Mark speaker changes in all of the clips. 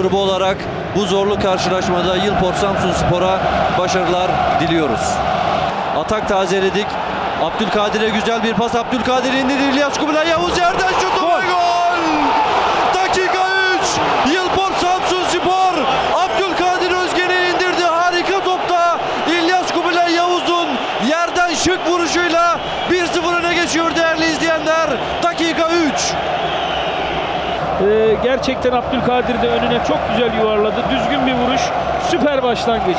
Speaker 1: grubu olarak bu zorlu karşılaşmada Yılport Samsun Spor'a başarılar diliyoruz. Atak tazeledik. Abdülkadir'e güzel bir pas. Abdülkadir indirdi. İlyas Kubilay Yavuz yerden şutu ve gol! Dakika 3. Yılport Samsun Spor. Abdülkadir Özgen'i indirdi. Harika topta. İlyas Kubilay Yavuz'un yerden şık vuruşuyla 1-0 öne geçiyor değerli izleyenler. Dakika 3.
Speaker 2: Ee, gerçekten Abdülkadir de önüne çok güzel yuvarladı. Düzgün bir vuruş. Süper başlangıç.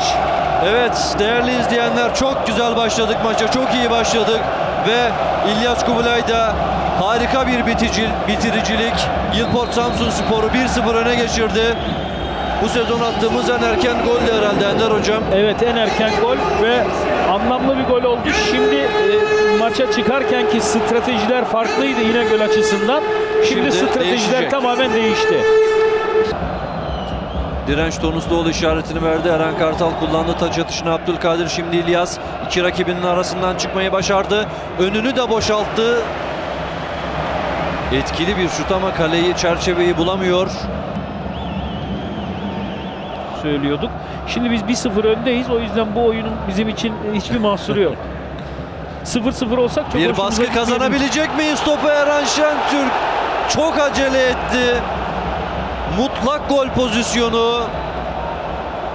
Speaker 1: Evet değerli izleyenler çok güzel başladık maça. Çok iyi başladık. Ve İlyas Kubilay da harika bir bitici, bitiricilik. Yılport Samsun Spor'u 1-0 öne geçirdi. Bu sezon attığımız en erken gol de herhalde Ender Hocam.
Speaker 2: Evet en erken gol ve anlamlı bir gol oldu. Şimdi e, maça çıkarken ki stratejiler farklıydı yine gol açısından. Şimdi,
Speaker 1: Şimdi
Speaker 2: stratejiler
Speaker 1: değişecek.
Speaker 2: tamamen değişti.
Speaker 1: Direnç Tonusluoğlu işaretini verdi. Eren Kartal kullandı taç atışını Abdülkadir. Şimdi İlyas iki rakibinin arasından çıkmayı başardı. Önünü de boşalttı. Etkili bir şut ama kaleyi çerçeveyi bulamıyor.
Speaker 2: söylüyorduk. Şimdi biz 1-0 öndeyiz. O yüzden bu oyunun bizim için hiçbir mahsuru yok. 0-0 olsak çok
Speaker 1: Bir baskı kazanabilecek miyiz topu Eren Şentürk? Çok acele etti. Mutlak gol pozisyonu.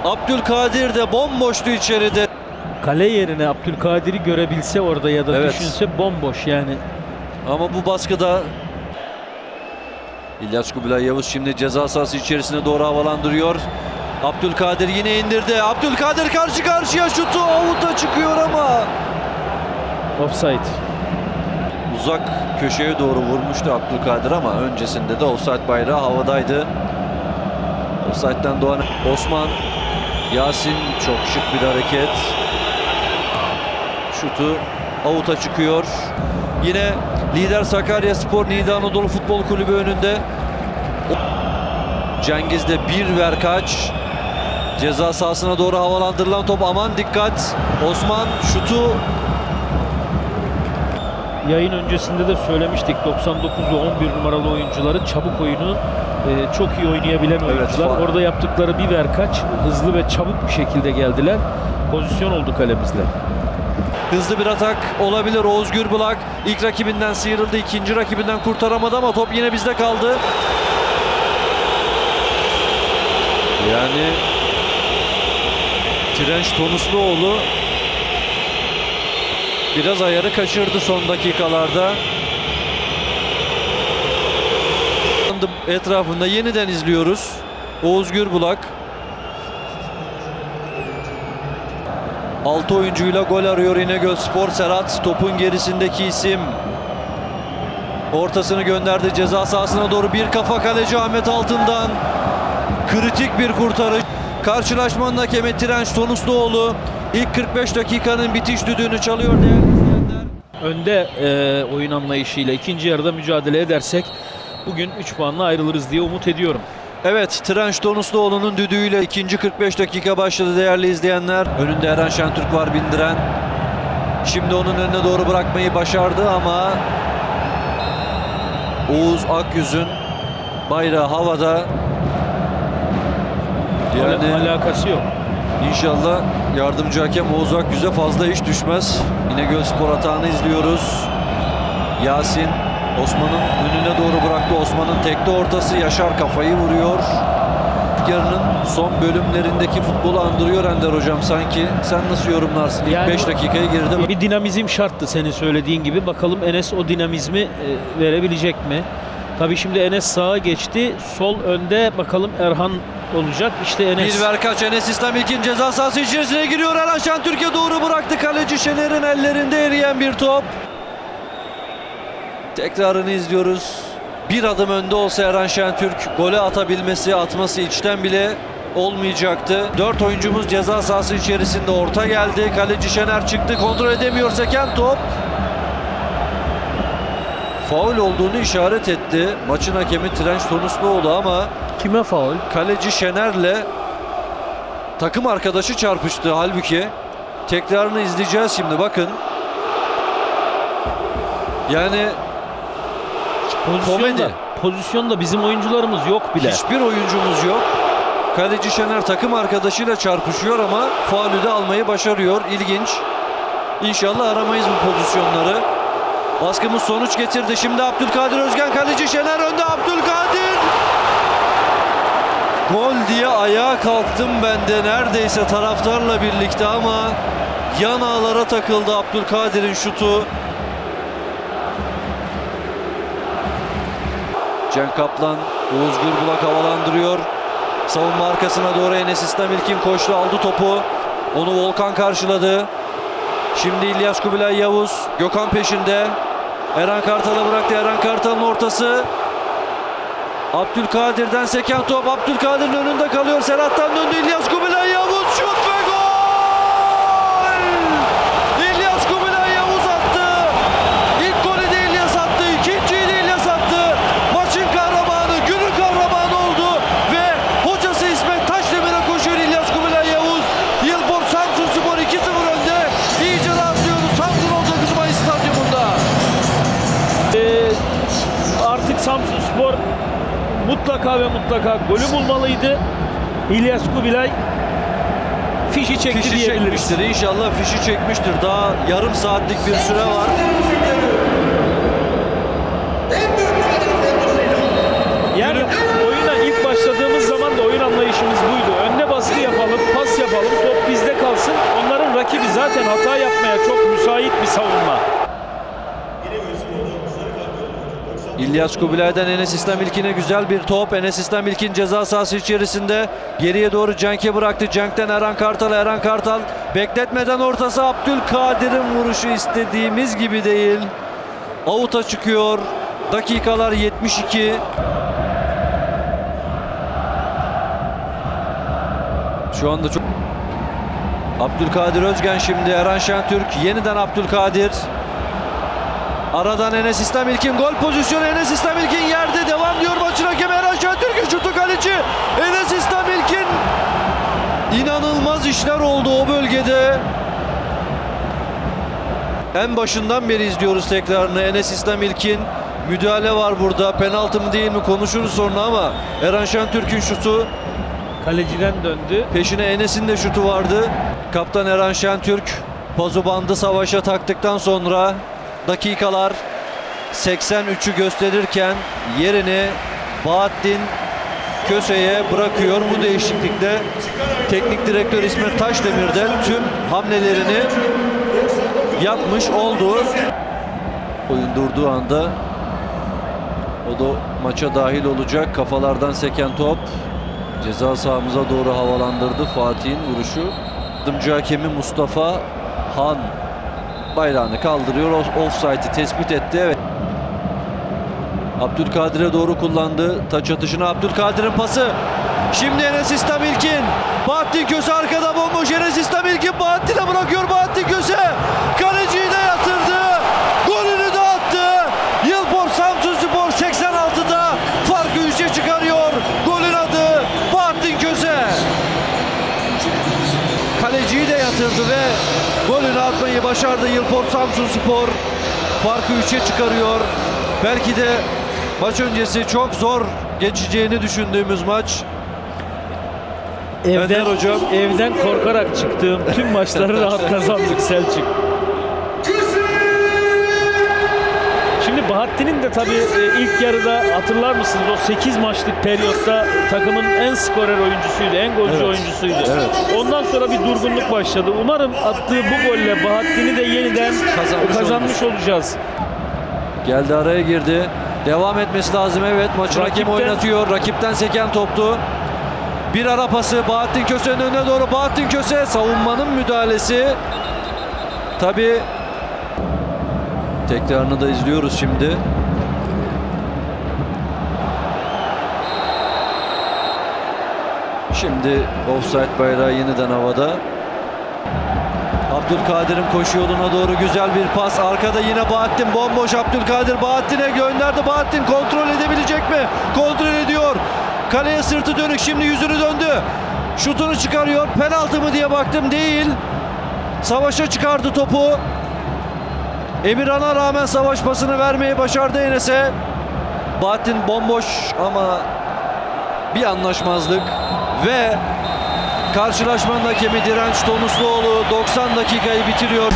Speaker 1: Abdülkadir de bomboştu içeride.
Speaker 2: Kale yerine Abdülkadir'i görebilse orada ya da
Speaker 1: Evet.
Speaker 2: düşünse bomboş yani.
Speaker 1: Ama bu baskıda İlyas Kubilay Yavuz şimdi ceza sahası içerisine doğru havalandırıyor. Abdülkadir yine indirdi. Abdülkadir karşı karşıya şutu avuta çıkıyor ama
Speaker 2: Offside.
Speaker 1: uzak köşeye doğru vurmuştu Abdülkadir ama öncesinde de offside bayrağı havadaydı. Offside'den doğan Osman Yasin çok şık bir hareket. Şutu avuta çıkıyor. Yine lider Sakarya Spor Niğde Anadolu Futbol Kulübü önünde. Cengiz'de bir ver kaç. Ceza sahasına doğru havalandırılan top aman dikkat. Osman şutu
Speaker 2: Yayın öncesinde de söylemiştik 99 ve 11 numaralı oyuncuları çabuk oyunu e, çok iyi oynayabilen oyuncular.
Speaker 1: fa-
Speaker 2: Orada yaptıkları bir ver kaç hızlı ve çabuk bir şekilde geldiler. Pozisyon oldu kalemizde.
Speaker 1: Hızlı bir atak olabilir Oğuz Gürbulak. ilk rakibinden sıyrıldı. ikinci rakibinden kurtaramadı ama top yine bizde kaldı. Yani Direnç Tonusluoğlu biraz ayarı kaçırdı son dakikalarda. Etrafında yeniden izliyoruz. Oğuz Gürbulak 6 oyuncuyla gol arıyor İnegöl Spor. Serhat topun gerisindeki isim. Ortasını gönderdi ceza sahasına doğru bir kafa kaleci Ahmet Altın'dan. Kritik bir kurtarış. Karşılaşmanın hakemi Tirenç Tonusluoğlu ilk 45 dakikanın bitiş düdüğünü çalıyor değerli izleyenler.
Speaker 2: Önde e, oyun anlayışıyla ikinci yarıda mücadele edersek bugün 3 puanla ayrılırız diye umut ediyorum.
Speaker 1: Evet, Trenç Donusluoğlu'nun düdüğüyle ikinci 45 dakika başladı değerli izleyenler. Önünde Eren Şentürk var bindiren. Şimdi onun önüne doğru bırakmayı başardı ama Oğuz Akyüz'ün bayrağı havada. Yani
Speaker 2: Al- alakası yok.
Speaker 1: İnşallah yardımcı hakem Oğuz Akyüz'e fazla iş düşmez. İnegöl Spor atağını izliyoruz. Yasin Osman'ın önüne doğru bıraktı. Osman'ın tekte ortası Yaşar kafayı vuruyor. Yarının son bölümlerindeki futbolu andırıyor Ender Hocam sanki. Sen nasıl yorumlarsın? İlk
Speaker 2: Yani-
Speaker 1: 5 dakikayı geride
Speaker 2: Bir dinamizm şarttı senin söylediğin gibi. Bakalım Enes o dinamizmi e, verebilecek mi? Tabii şimdi Enes sağa geçti. Sol önde bakalım Erhan olacak. İşte Enes.
Speaker 1: Bir verkaç Enes İslam ilkin ceza sahası içerisine giriyor. Eren Şentürk'e doğru bıraktı. Kaleci Şener'in ellerinde eriyen bir top. Tekrarını izliyoruz. Bir adım önde olsa Eren Şentürk gole atabilmesi, atması içten bile olmayacaktı. Dört oyuncumuz ceza sahası içerisinde orta geldi. Kaleci Şener çıktı. Kontrol edemiyor seken top. Faul olduğunu işaret etti. Maçın hakemi Trenç Tonusluoğlu ama
Speaker 2: Kime faul?
Speaker 1: kaleci Şener'le takım arkadaşı çarpıştı halbuki. Tekrarını izleyeceğiz şimdi bakın. Yani
Speaker 2: Pozisyonda,
Speaker 1: Komedi.
Speaker 2: pozisyonda bizim oyuncularımız yok bile.
Speaker 1: hiçbir oyuncumuz yok. Kaleci Şener takım arkadaşıyla çarpışıyor ama faulü de almayı başarıyor. İlginç. İnşallah aramayız bu pozisyonları. Baskımız sonuç getirdi. Şimdi Abdülkadir Özgen kaleci Şener önde Abdülkadir. Gol diye ayağa kalktım ben de neredeyse taraftarla birlikte ama yan ağlara takıldı Abdülkadir'in şutu. Cenk Kaplan Oğuz Gürbulak havalandırıyor. Savunma arkasına doğru Enes İslamilkin koştu aldı topu. Onu Volkan karşıladı. Şimdi İlyas Kubilay Yavuz. Gökhan peşinde. Eren Kartal'a bıraktı. Eren Kartal'ın ortası. Abdülkadir'den seken top. Abdülkadir'in önünde kalıyor. Serhat'tan döndü İlyas Kubilay Yavuz. Şut ve gol!
Speaker 2: Mutlaka golü bulmalıydı. İlyas Kubilay fişi çekti
Speaker 1: Fişi
Speaker 2: diyebiliriz.
Speaker 1: çekmiştir. İnşallah fişi çekmiştir. Daha yarım saatlik bir süre var.
Speaker 2: Yani oyuna ilk başladığımız zaman da oyun anlayışımız buydu. Önde baskı yapalım, pas yapalım, top bizde kalsın. Onların rakibi zaten hata yapmaya çok müsait bir savunma.
Speaker 1: İlyas Kubilay'dan Enes İslam İlkin'e güzel bir top. Enes İslam İlkin ceza sahası içerisinde. Geriye doğru Cenk'e bıraktı. Cenk'ten Eren Kartal. Eren Kartal bekletmeden ortası Abdülkadir'in vuruşu istediğimiz gibi değil. Avuta çıkıyor. Dakikalar 72. Şu anda çok Abdülkadir Özgen şimdi Eren Şentürk yeniden Abdülkadir Aradan Enes İslam İlkin gol pozisyonu. Enes İslam İlkin yerde devam diyor maçın hakemi. Eren Şentürk'ün şutu kaleci. Enes İslam İlkin inanılmaz işler oldu o bölgede. En başından beri izliyoruz tekrarını. Enes İslam İlkin müdahale var burada. Penaltı mı değil mi konuşuruz sonra ama Eren Şentürk'ün şutu
Speaker 2: Kaleciden döndü.
Speaker 1: Peşine Enes'in de şutu vardı. Kaptan Eren Şentürk pozu bandı savaşa taktıktan sonra dakikalar 83'ü gösterirken yerini Bahattin Köse'ye bırakıyor. Bu değişiklikle teknik direktör İsmet Taşdemir de tüm hamlelerini yapmış oldu. Oyun durduğu anda o da maça dahil olacak. Kafalardan seken top Ceza sahamıza doğru havalandırdı Fatih'in vuruşu. Yardımcı hakemi Mustafa Han bayrağını kaldırıyor. Off- Offside'i tespit etti. Evet. Abdülkadir'e doğru kullandı. Taç atışına Abdülkadir'in pası. Şimdi Enes İslam İlkin. Bahattin Köse arkada bomboş. Enes İslam İlkin Bahattin'e bırakıyor Bahattin Köse. Yatırdı ve golünü atmayı başardı Yılpor Samsun Spor. Farkı 3'e çıkarıyor. Belki de maç öncesi çok zor geçeceğini düşündüğümüz maç.
Speaker 2: Evden,
Speaker 1: Önder hocam.
Speaker 2: evden korkarak çıktığım tüm maçları rahat kazandık Selçuk. Şimdi Bahattin'in de tabii e, ilk yarıda hatırlar mısınız o 8 maçlık periyotta takımın en skorer oyuncusuydu, en golcü
Speaker 1: Evet.
Speaker 2: oyuncusuydu.
Speaker 1: Evet.
Speaker 2: Ondan sonra bir durgunluk başladı. Umarım attığı bu golle Bahattin'i de yeniden
Speaker 1: Kazanmış
Speaker 2: kazanmış olacağız.
Speaker 1: Geldi araya girdi. Devam etmesi lazım evet. Hakemi
Speaker 2: Rakipten-
Speaker 1: oynatıyor. Rakipten seken toptu. Bir ara pası Bahattin Köse'nin önüne doğru. Bahattin Köse savunmanın müdahalesi. Tabi tekrarını da izliyoruz şimdi. Şimdi offside bayrağı yeniden havada. Abdülkadir'in koşu yoluna doğru güzel bir pas. Arkada yine Bahattin bomboş. Abdülkadir Bahattin'e gönderdi. Bahattin kontrol edebilecek mi? Kontrol ediyor. Kaleye sırtı dönük. Şimdi yüzünü döndü. Şutunu çıkarıyor. Penaltı mı diye baktım. Değil. Savaşa çıkardı topu. Emirhan'a rağmen savaş pasını vermeyi başardı Enes'e. Bahattin bomboş ama bir anlaşmazlık Ve karşılaşmanın hakemi Direnç Donusluoğlu 90 dakikayı bitiriyor.